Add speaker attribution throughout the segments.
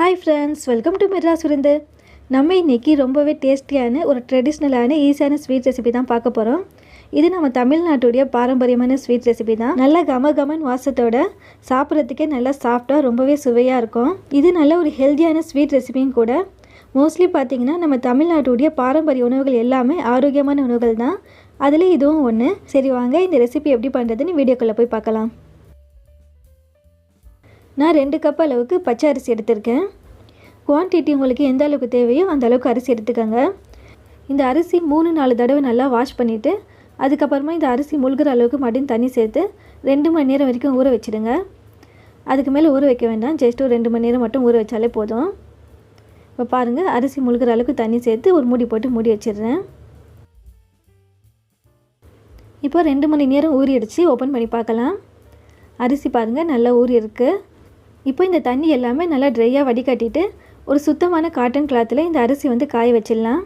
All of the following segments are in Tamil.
Speaker 1: Hi friends welcome to Madras Virundhu நம்ம இன்னைக்கு ரொம்பவே டேஸ்டியான ஒரு ட்ரெடிஷ்னலான ஈஸியான ஸ்வீட் ரெசிபி தான் பார்க்க போகிறோம் இது நம்ம தமிழ்நாட்டுடைய பாரம்பரியமான ஸ்வீட் ரெசிபி தான். நல்ல கம கமன் வாசத்தோட சாப்பிட்றதுக்கே நல்லா சாஃப்டாக ரொம்பவே சுவையாக இருக்கும். இது நல்ல ஒரு ஹெல்த்தியான ஸ்வீட் ரெசிபியும் கூட. மோஸ்ட்லி பார்த்தீங்கன்னா நம்ம தமிழ்நாட்டுடைய பாரம்பரிய உணவுகள் எல்லாமே ஆரோக்கியமான உணவுகள் தான். அதில் இதுவும் ஒன்று சரி வாங்க இந்த ரெசிபி எப்படி பண்ணுறதுன்னு வீடியோக்குள்ளே போய் பார்க்கலாம். நான் ரெண்டு கப் அளவுக்கு பச்சை அரிசி எடுத்திருக்கேன். குவான்டிட்டி உங்களுக்கு எந்த அளவுக்கு தேவையோ அந்த அளவுக்கு அரிசி எடுத்துக்கோங்க. இந்த அரிசி மூணு நாலு தடவை நல்லா வாஷ் பண்ணிவிட்டு அதுக்கப்புறமா இந்த அரிசி முழுகிற அளவுக்கு மறுபடியும் தண்ணி சேர்த்து ரெண்டு மணி நேரம் வரைக்கும் ஊற வச்சுடுங்க அதுக்கு மேலே ஊற வைக்க வேண்டாம். ஜஸ்ட் ஒரு ரெண்டு மணி நேரம் மட்டும் ஊற வச்சாலே போதும். இப்போ பாருங்கள் அரிசி முழுகிற அளவுக்கு தண்ணி சேர்த்து ஒரு மூடி போட்டு மூடி வச்சிடுறேன். இப்போ ரெண்டு மணி நேரம் ஊறிடுச்சு. ஓப்பன் பண்ணி பார்க்கலாம். அரிசி பாருங்கள் நல்லா ஊறி இருக்குது இப்போ இந்த தண்ணி எல்லாமே நல்லா ட்ரையாக வடிகட்டிட்டு ஒரு சுத்தமான காட்டன் கிளாத்தில் இந்த அரிசி வந்து காய வச்சிடலாம்.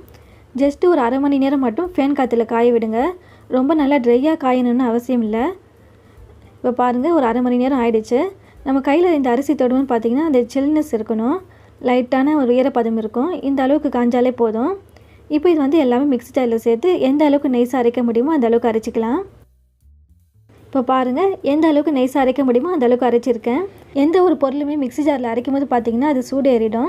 Speaker 1: ஜஸ்ட்டு ஒரு அரை மணி நேரம் மட்டும் ஃபேன் காற்றுல காய விடுங்க. ரொம்ப நல்லா ட்ரையாக காயணும்னு அவசியம் இல்லை. இப்போ பாருங்கள் ஒரு அரை மணி நேரம் ஆயிடுச்சு. நம்ம கையில் இந்த அரிசி தொடுவோம்னு பார்த்தீங்கன்னா அந்த சில்னஸ் இருக்கணும். லைட்டான ஒரு ஈரப்பதம் இருக்கும். இந்த அளவுக்கு காஞ்சாலே போதும். இப்போ இது வந்து எல்லாமே மிக்ஸி ஜாரில் சேர்த்து எந்த அளவுக்கு நெய்ஸாக அரைக்க முடியுமோ அந்த அளவுக்கு அரைச்சிக்கலாம். இப்போ பாருங்கள் எந்த அளவுக்கு நைஸாக அரைக்க முடியுமோ அந்த அளவுக்கு அரைச்சிருக்கேன். எந்த ஒரு பொருளுமே மிக்ஸி ஜாரில் அரைக்கும் போது பார்த்திங்கன்னா அது சூடு ஏறிடும்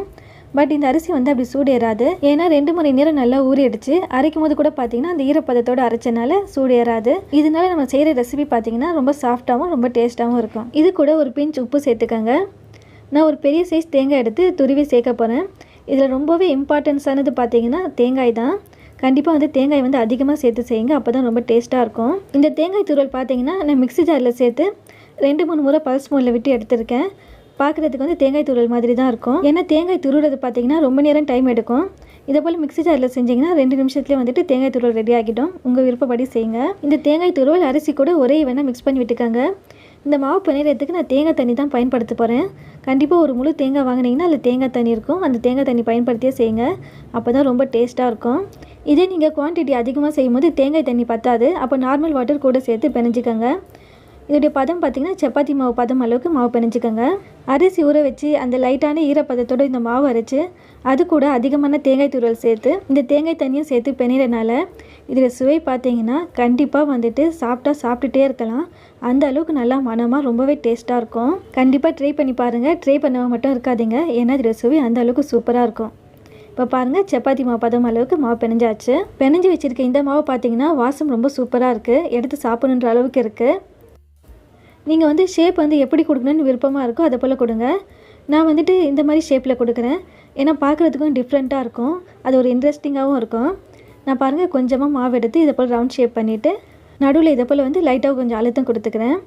Speaker 1: பட் இந்த அரிசி வந்து அப்படி சூடு ஏறாது ஏன்னா ரெண்டு மணி நேரம் நல்லா ஊறிடுச்சு. அரைக்கும் போது கூட பார்த்தீங்கன்னா அந்த ஈரப்பதத்தோடு அரைச்சனால சூடு ஏறாது இதனால நம்ம செய்கிற ரெசிபி பார்த்தீங்கன்னா ரொம்ப சாஃப்டாகவும் ரொம்ப டேஸ்ட்டாகவும் இருக்கும். இது கூட ஒரு பிஞ்ச் உப்பு சேர்த்துக்கோங்க. நான் ஒரு பெரிய சைஸ் தேங்காய் எடுத்து துருவி சேர்க்க போகிறேன் இதில் ரொம்பவே இம்பார்ட்டன்ஸானது பார்த்தீங்கன்னா தேங்காய் தான். கண்டிப்பாக வந்து தேங்காய் வந்து அதிகமாக சேர்த்து செய்யுங்க. அப்போ தான் ரொம்ப டேஸ்ட்டாக இருக்கும். இந்த தேங்காய் துருவல் பார்த்தீங்கன்னா நான் மிக்ஸி ஜாரில் சேர்த்து ரெண்டு மூணு முறை பல்ஸ் மோனில் விட்டு எடுத்திருக்கேன். பார்க்குறதுக்கு வந்து தேங்காய் துருவல் மாதிரி தான் இருக்கும். ஏன்னா தேங்காய் துருவுறது பார்த்தீங்கன்னா ரொம்ப நேரம் டைம் எடுக்கும். இதே போல் மிக்ஸி ஜாரில் செஞ்சிங்கன்னா ரெண்டு நிமிஷத்துலேயே வந்துட்டு தேங்காய் துருவல் ரெடி ஆகிடும். உங்கள் விருப்பப்படி செய்யுங்க. இந்த தேங்காய் துருவல் அரிசி கூட ஒரே வேணால் மிக்ஸ் பண்ணி விட்டுக்கோங்க. இந்த மாவு பிணைறதுக்கு நான் தேங்காய் தண்ணி தான் பயன்படுத்த போகிறேன் கண்டிப்பாக ஒரு முழு தேங்காய் வாங்கினீங்கன்னா அதில் தேங்காய் தண்ணி இருக்கும். அந்த தேங்காய் தண்ணி பயன்படுத்தியே செய்யுங்க. அப்போ தான் ரொம்ப டேஸ்ட்டாக இருக்கும். இதே நீங்கள் குவான்டிட்டி அதிகமாக செய்யும்போது தேங்காய் தண்ணி பத்தாது. அப்போ நார்மல் வாட்டர் கூட சேர்த்து பிணைஞ்சிக்கோங்க இதோடைய பதம் பார்த்திங்கன்னா சப்பாத்தி மாவு பதம் அளவுக்கு மாவு பிணைஞ்சிக்கோங்க அரிசி ஊற வச்சு அந்த லைட்டான ஈரப்பதத்தோடு இந்த மாவு அரைச்சி அது கூட அதிகமான தேங்காய் துருவல் சேர்த்து இந்த தேங்காய் தண்ணியும் சேர்த்து பிணைறனால இதில் சுவை பார்த்தீங்கன்னா கண்டிப்பாக வந்துட்டு சாப்பிட்டா சாப்பிட்டுட்டே இருக்கலாம். அந்த அளவுக்கு நல்லா மனமாக ரொம்பவே டேஸ்ட்டாக இருக்கும். கண்டிப்பாக ட்ரை பண்ணி பாருங்கள் ட்ரை பண்ணவங்க மட்டும் இருக்காதீங்க. ஏன்னா இதில் சுவை அந்த அளவுக்கு சூப்பராக இருக்கும். இப்போ பாருங்கள் சப்பாத்தி மாவு பதம் அளவுக்கு மாவு பிணைஞ்சாச்சு. பிணைஞ்சு வச்சுருக்க இந்த மாவு பார்த்தீங்கன்னா வாசம் ரொம்ப சூப்பராக இருக்குது எடுத்து சாப்பிடணுன்ற அளவுக்கு இருக்குது நீங்கள் வந்து ஷேப் வந்து எப்படி கொடுக்கணும்னு விருப்பமாக இருக்கோ அதை போல் கொடுங்க. நான் வந்துட்டு இந்த மாதிரி ஷேப்பில் கொடுக்குறேன். ஏன்னா பார்க்குறதுக்கும் டிஃப்ரெண்ட்டாக இருக்கும். அது ஒரு இன்ட்ரெஸ்டிங்காகவும் இருக்கும். நான் பாருங்கள் கொஞ்சமாக மாவு எடுத்து இதை போல் ரவுண்ட் ஷேப் பண்ணிவிட்டு நடுவில் இதை போல் வந்து லைட்டாக கொஞ்சம் அழுத்தம் கொடுத்துக்கிறேன்.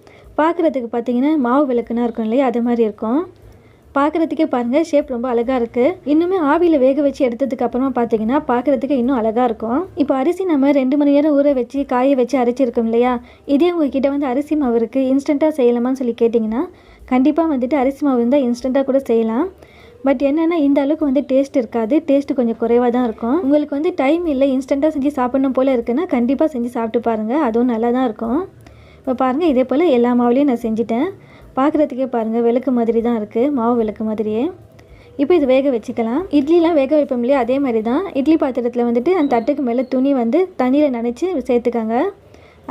Speaker 1: பார்க்குறதுக்கு பார்த்தீங்கன்னா மாவு விளக்குனா இருக்கும் இல்லையா அது மாதிரி இருக்கும். பார்க்குறதுக்கே பாருங்கள் ஷேப் ரொம்ப அழகாக இருக்குது இன்னுமே ஆவியில் வேக வச்சு எடுத்ததுக்கு அப்புறமா பார்த்தீங்கன்னா பார்க்குறதுக்கு இன்னும் அழகாக இருக்கும். இப்போ அரிசி நம்ம ரெண்டு மணி நேரம் ஊற வச்சு காய வச்சு அரைச்சிருக்கோம் இல்லையா? இதே உங்ககிட்ட வந்து அரிசி மாவு இருக்குது இன்ஸ்டண்ட்டாக செய்யலாமான்னு சொல்லி கேட்டிங்கன்னா கண்டிப்பாக வந்துட்டு அரிசி மாவு இருந்தால் இன்ஸ்டண்ட்டாக கூட செய்யலாம். பட் என்னென்னா இந்த அளவுக்கு வந்து டேஸ்ட் இருக்காது. டேஸ்ட் கொஞ்சம் குறைவாக தான் இருக்கும். உங்களுக்கு வந்து டைம் இல்லை இன்ஸ்டண்ட்டாக செஞ்சு சாப்பிடணும் போல் இருக்குன்னா கண்டிப்பாக செஞ்சு சாப்பிட்டு பாருங்கள் அதுவும் நல்லா தான் இருக்கும். இப்போ பாருங்கள் இதே போல் எல்லா மாவுலேயும் நான் செஞ்சுட்டேன். பார்க்குறதுக்கே பாருங்கள் விளக்கு மாதிரி தான் இருக்குது மாவு விளக்கு மாதிரியே. இப்போ இது வேக வச்சுக்கலாம். இட்லிலாம் வேக வைப்போம் இல்லையா அதே மாதிரி தான் இட்லி பாத்திரத்தில் வந்துட்டு அந்த தட்டுக்கு மேலே துணி வந்து தண்ணியில் நனைச்சி சேர்த்துக்காங்க.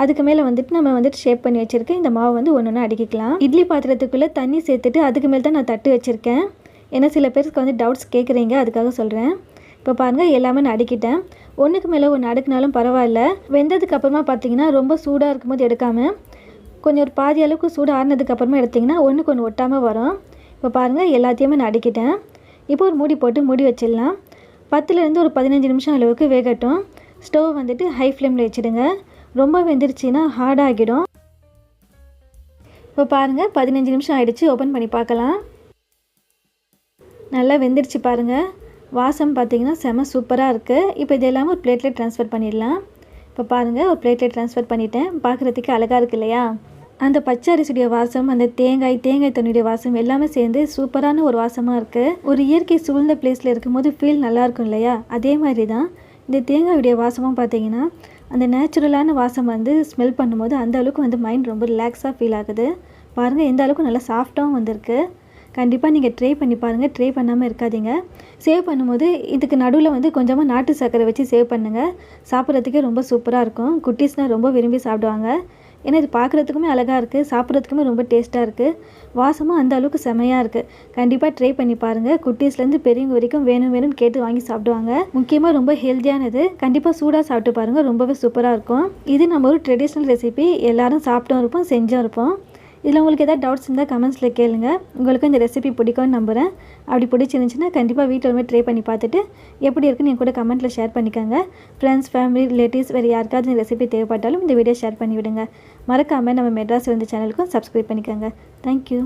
Speaker 1: அதுக்கு மேலே வந்துட்டு நம்ம வந்துட்டு ஷேப் பண்ணி வச்சுருக்கேன் இந்த மாவு வந்து ஒன்று ஒன்று அடிக்கிக்கலாம். இட்லி பாத்திரத்துக்குள்ளே தண்ணி சேர்த்துட்டு அதுக்கு மேலே தான் நான் தட்டு வச்சுருக்கேன். ஏன்னா சில பேருக்கு வந்து டவுட்ஸ் கேட்குறீங்க அதுக்காக சொல்கிறேன் இப்போ பாருங்கள் எல்லாமே நான் அடிக்கிட்டேன். ஒன்றுக்கு மேலே ஒன்று அடுக்குனாலும் பரவாயில்ல. வெந்ததுக்கு அப்புறமா பார்த்தீங்கன்னா ரொம்ப சூடாக இருக்கும்போது எடுக்காமல் கொஞ்சம் ஒரு பாதி அளவுக்கு சூடு ஆறினதுக்கப்புறமா எடுத்திங்கன்னா ஒன்றுக்கு ஒன்று ஒட்டாமல் வரும். இப்போ பாருங்கள் எல்லாத்தையுமே நான் அடிக்கிட்டேன். இப்போ ஒரு மூடி போட்டு மூடி வச்சிடலாம். பத்துலேருந்து ஒரு பதினஞ்சு நிமிஷம் அளவுக்கு வேகட்டும். ஸ்டவ் வந்துட்டு ஹை ஃப்ளேமில் வச்சுடுங்க. ரொம்ப வெந்துருச்சுன்னா ஹார்டாகிடும் இப்போ பாருங்கள் பதினஞ்சு நிமிஷம் ஆகிடுச்சு ஓப்பன் பண்ணி பார்க்கலாம். நல்லா வெந்துருச்சு பாருங்கள் வாசம் பார்த்தீங்கன்னா செம சூப்பராக இருக்குது இப்போ இது எல்லாமே ஒரு பிளேட்டில் ட்ரான்ஸ்ஃபர் பண்ணிடலாம். இப்போ பாருங்கள் ஒரு பிளேட்டில் ட்ரான்ஸ்ஃபர் பண்ணிட்டேன். பார்க்குறதுக்கு அழகாக இருக்கு இல்லையா? அந்த பச்சை அரிசியுடைய வாசம் அந்த தேங்காய் தேங்காய் தண்ணியுடைய வாசம் எல்லாமே சேர்ந்து சூப்பரான ஒரு வாசமாக இருக்குது ஒரு இயற்கை சூழ்ந்த பிளேஸில் இருக்கும்போது ஃபீல் நல்லாயிருக்கும் இல்லையா? அதே மாதிரி தான் இந்த தேங்காயுடைய வாசமும் பார்த்தீங்கன்னா அந்த நேச்சுரலான வாசம் வந்து ஸ்மெல் பண்ணும்போது அந்த அளவுக்கு வந்து மைண்ட் ரொம்ப ரிலாக்ஸாக ஃபீல் ஆகுது. பாருங்கள் எந்த அளவுக்கு நல்லா சாஃப்டாகவும் வந்திருக்கு. கண்டிப்பாக நீங்கள் ட்ரை பண்ணி பாருங்கள் ட்ரை பண்ணாமல் இருக்காதீங்க. சேவ் பண்ணும்போது இதுக்கு நடுவில் வந்து கொஞ்சமாக நாட்டு சர்க்கரை வச்சு சேவ் பண்ணுங்கள் சாப்பிட்றதுக்கே ரொம்ப சூப்பராக இருக்கும். குட்டீஸ்னால் ரொம்ப விரும்பி சாப்பிடுவாங்க. ஏன்னா இது பார்க்குறதுக்குமே அழகாக இருக்குது சாப்பிட்றதுக்குமே ரொம்ப டேஸ்ட்டாக இருக்குது வாசமும் அந்த அளவுக்கு செமையாக இருக்குது கண்டிப்பாக ட்ரை பண்ணி பாருங்கள் குட்டீஸ்லேருந்து பெரியவங்க வரைக்கும் வேணும் வேணும்னு கேட்டு வாங்கி சாப்பிடுவாங்க. முக்கியமாக ரொம்ப ஹெல்த்தியானது கண்டிப்பாக சூடாக சாப்பிட்டு பாருங்கள் ரொம்பவே சூப்பராக இருக்கும். இது நம்ம ஒரு ட்ரெடிஷ்னல் ரெசிபி எல்லாரும் சாப்பிட்டும் இருப்போம் செஞ்சும் இருப்போம். இதில் உங்களுக்கு எதாவது டவுட்ஸ் இருந்தால் கமெண்ட்ஸில் கேளுங்க. உங்களுக்கு இந்த ரெசிபி பிடிக்கும்னு நம்புகிறேன் அப்படி பிடிச்சிருந்துச்சுன்னா கண்டிப்பாக வீட்டில் வந்து ட்ரை பண்ணி பார்த்துட்டு எப்படி இருக்குன்னு என் கூட கமெண்ட்டில் ஷேர் பண்ணிக்கோங்க. ஃப்ரெண்ட்ஸ் ஃபேமிலி ரிலேட்டிவ்ஸ் வேறு யாருக்காவது இந்த ரெசிபி தேவைப்பட்டாலும் இந்த வீடியோ ஷேர் பண்ணிவிடுங்க. மறக்காமல் நம்ம மெட்ராஸ் வந்து சேனலுக்கும் சப்ஸ்கிரைப் பண்ணிக்கோங்க. தேங்க்யூ